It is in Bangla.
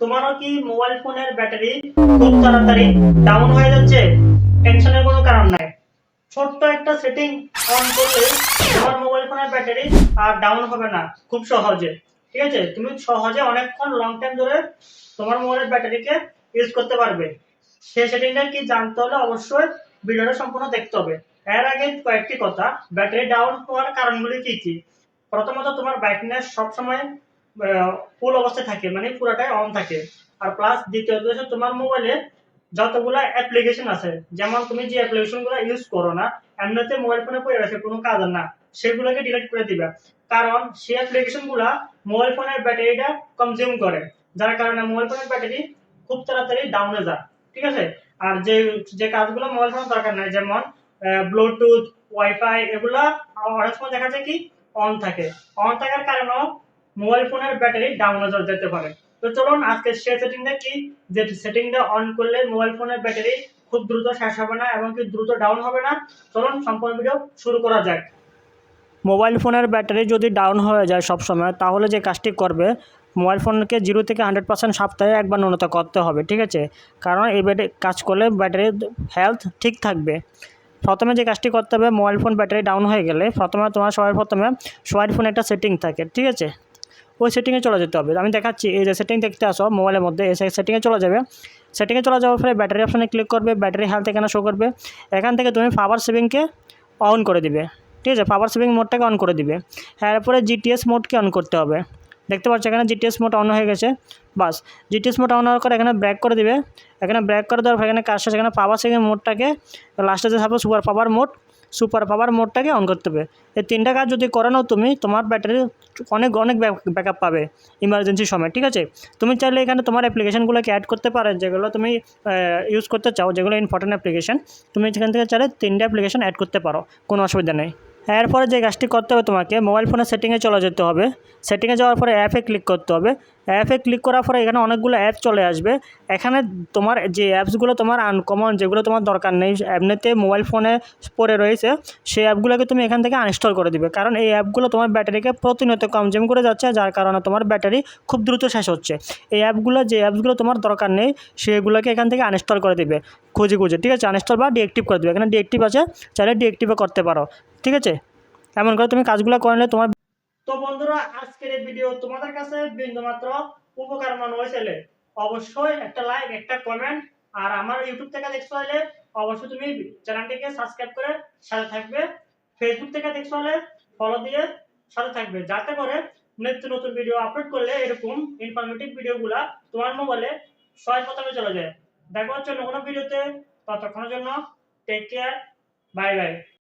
তোমারও কি মোবাইল ফোনের ব্যাটারি খুব তাড়াতাড়ি ডাউন হয়ে যাচ্ছে? টেনশনের কোনো কারণ নাই। ছোট্ট একটা সেটিং অন করলে তোমার মোবাইল ফোনের ব্যাটারি আর ডাউন হবে না, খুব সহজে। ঠিক আছে? তুমি সহজে অনেকক্ষণ লং টাইম ধরে তোমার মোবাইলের ব্যাটারিকে ইউজ করতে পারবে। সেই সেটিংটা কি জানতে হলে অবশ্যই ভিডিওটা সম্পূর্ণ দেখতে হবে। এর আগে কয়েকটি কথা। ব্যাটারি ডাউন হওয়ার কারণগুলি কি কি? প্রথমত তোমার ব্রাইটনেস সবসময় ফুল অবস্থায় থাকে মানে পুরোটাই অন থাকে। আর প্লাস দ্বিতীয়ত হচ্ছে তোমার মোবাইলে যতগুলা অ্যাপ্লিকেশন আছে, যেমন তুমি যে অ্যাপ্লিকেশনগুলো ইউজ করো না, এমনিতে মোবাইল ফোনে পড়ে আছে কোনো কাজ না, সেগুলোকে ডিলিট করে দিবে। কারণ সেই অ্যাপ্লিকেশনগুলা মোবাইল ফোনের ব্যাটারিটা কনজিউম করে, যার কারণে মোবাইল ফোনের ব্যাটারি খুব তাড়াতাড়ি ডাউনে যায়, ঠিক আছে? আর যে যে কাজগুলো মোবাইল ফোনের দরকার নাই, যেমন ব্লুটুথ ওয়াইফাই এগুলা অনেক সময় দেখা যায় কি অন থাকে। অন থাকার কারণেও মোবাইল ফোনের ব্যাটারি ডাউন হয়ে যেতে পারে। তো চলুন আজকে সে সেটিংটা কি? যে সেটিংটা অন করলে মোবাইল ফোনের ব্যাটারি খুব দ্রুত শেষ হবে না এবং কি দ্রুত ডাউন হবে না? চলুন সম্পূর্ণ ভিডিও শুরু করা যাক। মোবাইল ফোনের ব্যাটারি যদি ডাউন হয়ে যায় সব সময় তাহলে যে কাজটি করবে, মোবাইল ফোনকে জিরো থেকে হান্ড্রেড পার্সেন্ট সপ্তাহে একবার ন্যূনতা করতে হবে, ঠিক আছে? কারণ এই ব্যাটারি কাজ করলে ব্যাটারির হেলথ ঠিক থাকবে। প্রথমে যে কাজটি করতে হবে, মোবাইল ফোন ব্যাটারি ডাউন হয়ে গেলে প্রথমে তোমার সবার প্রথমে সবার ফোনে একটা সেটিং থাকে, ঠিক আছে? ওই সেটিংয়ে চলে যেতে হবে। আমি দেখাচ্ছি, এই যে সেটিং দেখতে আসো মোবাইলের মধ্যে এসে সেটিংয়ে চলে যাবে। সেটিংয়ে চলে যাওয়ার পরে ব্যাটারি অপশানে ক্লিক করবে ব্যাটারি হেলথ এখানে শো করবে। এখান থেকে তুমি পাওয়ার সেভিংকে অন করে দিবে। ঠিক আছে পাওয়ার সেভিং মোডটাকে অন করে দিবে। এরপরে জিটিএস মোডকে অন করতে হবে। দেখতে পাচ্ছ, এখানে জিটিএস মোড অন হয়ে গেছে। বাস জিটিএস মোড অন হওয়ার পর এখানে ব্রেক করে দেবে। এখানে ব্রেক করে দেওয়ার পর এখানে কাজটা সেখানে পাওয়ার সেভিং মোডটাকে লাস্টে যে থাকবে super power mode super power মোডটাকে on করতে হবে। এই তিনটা কাজ যদি করে নাও তুমি, তোমার ব্যাটারি অনেক অনেক ব্যাকআপ পাবে ইমার্জেন্সির সময়, ঠিক আছে? তুমি চাইলে এখানে তোমার অ্যাপ্লিকেশনগুলোকে অ্যাড করতে পারো, যেগুলো তুমি ইউজ করতে চাও, যেগুলো ইম্পর্টেন্ট অ্যাপ্লিকেশন তুমি এখান থেকে চাইলে তিনটা অ্যাপ্লিকেশন অ্যাড করতে পারো, কোনো অসুবিধা নেই। এরপরে যে কাজটি করতে হবে তোমাকে মোবাইল ফোনের সেটিংয়ে চলে যেতে হবে। সেটিংয়ে যাওয়ার পরে অ্যাপে ক্লিক করতে হবে। অ্যাপে ক্লিক করার পরে এখানে অনেকগুলো অ্যাপ চলে আসবে। এখানে তোমার যে অ্যাপসগুলো তোমার আনকমন যেগুলো তোমার দরকার নেই, এমনিতে মোবাইল ফোনে পড়ে রয়েছে, সেই অ্যাপগুলোকে তুমি এখান থেকে আনইনস্টল করে দিবে। কারণ এই অ্যাপগুলো তোমার ব্যাটারিকে প্রতিনিয়ত কনজিউম করে যাচ্ছে, যার কারণে তোমার ব্যাটারি খুব দ্রুত শেষ হচ্ছে। এই অ্যাপগুলো যে অ্যাপসগুলো তোমার দরকার নেই, সেগুলোকে এখান থেকে আনইনস্টল করে দিবে। খুঁজে খুঁজে, ঠিক আছে? আনইনস্টল বা ডিএক্টিভ করে দিবে। এখানে ডিএক্টিভ আছে, চাইলে ডিএক্টিভও করতে পারো। ঠিক আছে? এমন করে তুমি কাজগুলো করে নিলে তোমার বন্ধুরা, আজকের এই ভিডিও তোমাদের কাছে বিন্দুমাত্র উপকার মনে হয়েছিল অবশ্যই একটা লাইক একটা কমেন্ট আর আমার ইউটিউব থেকে দেখছ হলে অবশ্যই তুমি চ্যানেলটিকে সাবস্ক্রাইব করে সাথে থাকবে। ফেসবুক থেকে দেখছ হলে ফলো দিয়ে সাথে থাকবে, যাতে করে নিত্য নতুন ভিডিও আপলোড করলে এরকম ইনফরমেটিভ ভিডিওগুলা তোমার মোবাইলে সবাই প্রথমে চলে যায়। দেখা হচ্ছে অন্য কোনো ভিডিওতে ততক্ষণের জন্য টেক কেয়ার বাই বাই